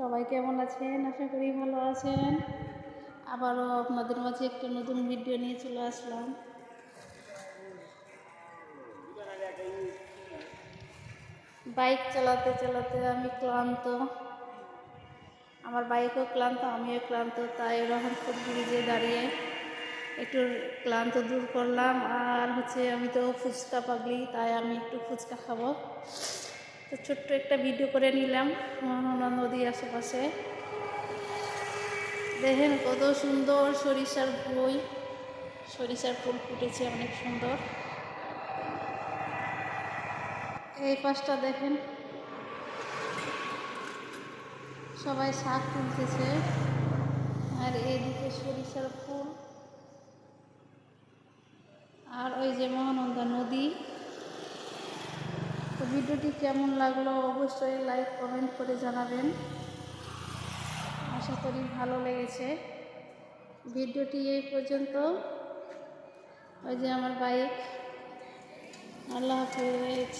সবাই কেমন আছেন? আশা করি ভালো আছেন। আবারও আপনাদের মাঝে একটা নতুন ভিডিও নিয়ে চলে আসলাম। বাইক চালাতে চালাতে আমি ক্লান্ত। আমার বাইকও ক্লান্ত, আমিও ক্লান্ত, তাই ওরকম রহনপুর ব্রিজে দাঁড়িয়ে একটু ক্লান্ত দূর করলাম। আর হচ্ছে আমি তো ফুচকা পাগলি তাই আমি একটু ফুচকা খাব। তো ছোট্ট একটা ভিডিও করে নিলাম মোহনা নদী আশেপাশে। দেখেন কত সুন্দর সরিষার বই, সরিষার ফুল ফুটেছে অনেক সুন্দর। এই পাশটা দেখেন, সবাই শাক তুলতেছে, আর এইদিকে সরিষার ফুল। আর ওই যে মহানন্দা নদী। ভিডিওটি কেমন লাগল অবশ্যই লাইক, কমেন্ট করে জানাবেন। আশা করি ভালো লেগেছে। ভিডিওটি এই পর্যন্ত। ওই যে আমার বাইক। আল্লাহ হাফেজ।